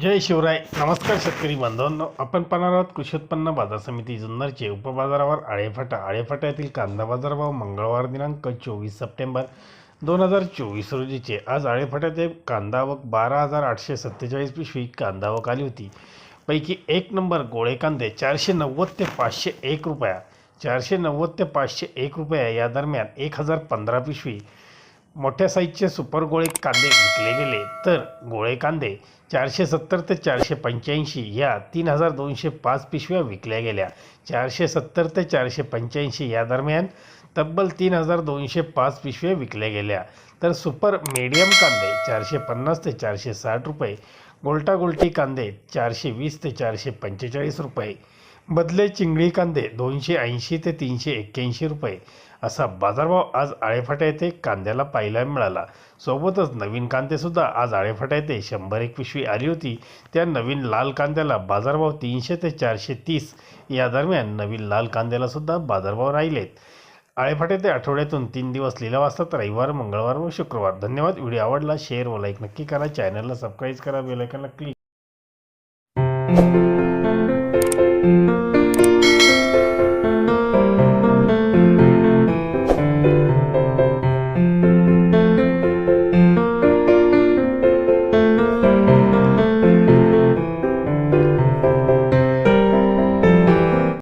जय शिवराय. नमस्कार शेतकरी बांधवांनो. आपण पाहणार आहोत कृषी उत्पन्न बाजार समिती जुन्नरचे उपबाजारावर आळेफाटा. आळेफाटा येथील कांदा बाजारभाव मंगळवार दिनांक चोवीस सप्टेंबर दोन हजार चोवीस रोजीचे. आज आळेफाट्याचे कांदा आवक बारा हजार आठशे सत्तेचाळीस पिशवी कांदा आवक आली होती. पैकी एक नंबर गोळे कांदे चारशे नव्वद ते पाचशे एक रुपया. चारशे नव्वद ते पाचशे एक रुपया या दरम्यान एक हजार पंधरा पिशवी. मोठ्या साईजचे सुपर गोळे कांदे विकले गेले तर गोळे कांदे चारशे सत्तर ते चारशे पंच्याऐंशी या तीन हजार दोनशे पाच पिशव्या विकल्या गेल्या. चारशे सत्तर ते चारशे पंच्याऐंशी या दरम्यान तब्बल तीन हजार दोनशे पाच पिशव्या विकल्या गेल्या. तर सुपर मीडियम कांदे चारशे पन्नास ते चारशे साठ रुपये गोल्टा गोल्टी कांदे चारशे वीस ते चारशे पंचेचाळीस रुपये बदले चिंगळी कांदे दोनशे ऐंशी ते तीनशे एक्क्याऐंशी रुपये. असा बाजारभाव आज आळेफाटा येथे कांद्याला पाहायला मिळाला. सोबतच नवीन कांदेसुद्धा आज आळेफाटा येथे शंभर एक पिशवी आली होती. त्या नवीन लाल कांद्याला बाजारभाव तीनशे ते चारशे तीस या दरम्यान नवीन लाल कांद्याला सुद्धा बाजारभाव राहिलेत. आळेफाटे ते आठवड्यातून तीन दिवस लिलाव असतात. रविवार मंगळवार व शुक्रवार. धन्यवाद. व्हिडिओ आवडला शेअर व लाईक नक्की करा. चॅनलला सबस्क्राईब करा. बेलायकनला क्लिक thank you.